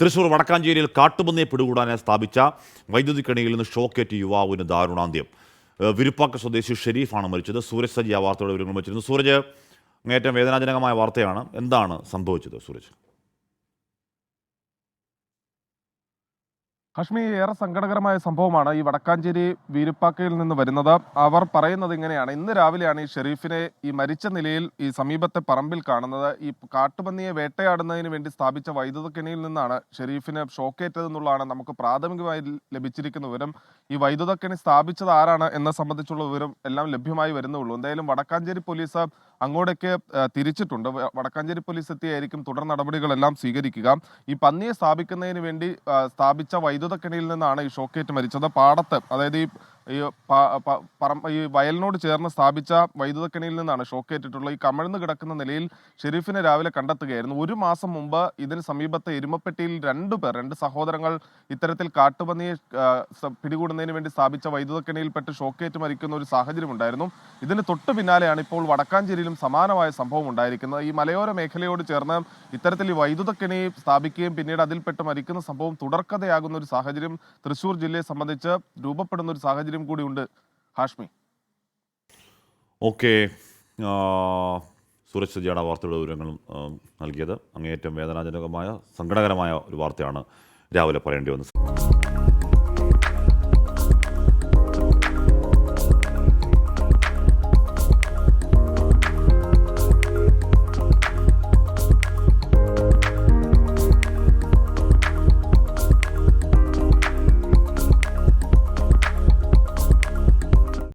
തൃശൂർ വടക്കാഞ്ചേരിയിൽ കാട്ടുപന്നിയെ പിടികൂടാനായി സ്ഥാപിച്ച വൈദ്യുതി കെണിയിൽ നിന്ന് ഷോക്കേറ്റ് യുവാവിന് ദാരുണാന്ത്യം. വിരുപ്പാക്ക സ്വദേശി ഷെരീഫാണ് മരിച്ചത്. സൂരജ് സജി ആ വാർത്തയുടെ വിവരങ്ങൾ വെച്ചിരുന്നു. സൂരജ് ഏറ്റവും വേദനാജനകമായ വാർത്തയാണ്. എന്താണ് സംഭവിച്ചത് സൂരജ്? കശ്മീർ ഏറെ സങ്കടകരമായ സംഭവമാണ് ഈ വടക്കാഞ്ചേരി വീരുപ്പാക്കയിൽ നിന്ന് വരുന്നത്. അവർ പറയുന്നത് ഇങ്ങനെയാണ്. ഇന്ന് രാവിലെയാണ് ഈ ഷെരീഫിനെ ഈ മരിച്ച നിലയിൽ ഈ സമീപത്തെ പറമ്പിൽ കാണുന്നത്. ഈ കാട്ടുപന്നിയെ വേട്ടയാടുന്നതിന് വേണ്ടി സ്ഥാപിച്ച വൈദ്യുത കെണിയിൽ നിന്നാണ് ഷെരീഫിന് ഷോക്കേറ്റതെന്നുള്ളതാണ് നമുക്ക് പ്രാഥമികമായി ലഭിച്ചിരിക്കുന്ന വിവരം. ഈ വൈദ്യുത കെണി സ്ഥാപിച്ചത് ആരാണ് എന്നെ സംബന്ധിച്ചുള്ള വിവരം എല്ലാം ലഭ്യമായി വരുന്നുള്ളൂ. എന്തായാലും വടക്കാഞ്ചേരി പോലീസ് അങ്ങോട്ടേക്ക് തിരിച്ചിട്ടുണ്ട്. വടക്കാഞ്ചേരി പോലീസ് എത്തിയായിരിക്കും തുടർ നടപടികളെല്ലാം സ്വീകരിക്കുക. ഈ പന്നിയെ സ്ഥാപിക്കുന്നതിന് വേണ്ടി സ്ഥാപിച്ച വൈദ്യുത കിണിയിൽ നിന്നാണ് ഈ ഷോക്കേറ്റ് മരിച്ചത്. പാടത്ത് അതായത് ഈ ഈ ഈ വയലിനോട് ചേർന്ന് സ്ഥാപിച്ച വൈദ്യുത കെണിയിൽ നിന്നാണ് ഷോക്കേറ്റിട്ടുള്ളത് ഈ കമഴ്ന്ന് കിടക്കുന്ന നിലയിൽ ഷെരീഫിനെ രാവിലെ കണ്ടെത്തുകയായിരുന്നു. ഒരു മാസം മുമ്പ് ഇതിന് സമീപത്തെ എരുമപ്പെട്ടിയിൽ രണ്ടു പേർ രണ്ട് സഹോദരങ്ങൾ ഇത്തരത്തിൽ കാട്ടുപന്നിയെ പിടികൂടുന്നതിന് വേണ്ടി സ്ഥാപിച്ച വൈദ്യുത കെണിയിൽപ്പെട്ട് ഷോക്കേറ്റ് മരിക്കുന്ന ഒരു സാഹചര്യം ഉണ്ടായിരുന്നു. ഇതിന് തൊട്ടു പിന്നാലെയാണ് ഇപ്പോൾ വടക്കാഞ്ചേരിയിലും സമാനമായ സംഭവം ഉണ്ടായിരിക്കുന്നത്. ഈ മലയോര മേഖലയോട് ചേർന്ന് ഇത്തരത്തിൽ ഈ വൈദ്യുത കെണി സ്ഥാപിക്കുകയും പിന്നീട് അതിൽപ്പെട്ട് മരിക്കുന്ന സംഭവം തുടർക്കഥയാകുന്ന ഒരു സാഹചര്യം തൃശൂർ ജില്ലയെ സംബന്ധിച്ച് രൂപപ്പെടുന്ന ഒരു സാഹചര്യം കൂടി കൂടിയുണ്ട് ഹാഷ്മി. ഓക്കെ. സുരേഷ് സജിയാണ് വാർത്തയുടെ വിവരങ്ങളും നൽകിയത്. അങ്ങേയറ്റം വേദനാജനകമായ സങ്കടകരമായ ഒരു വാർത്തയാണ് രാവിലെ പറയേണ്ടി വന്നത്.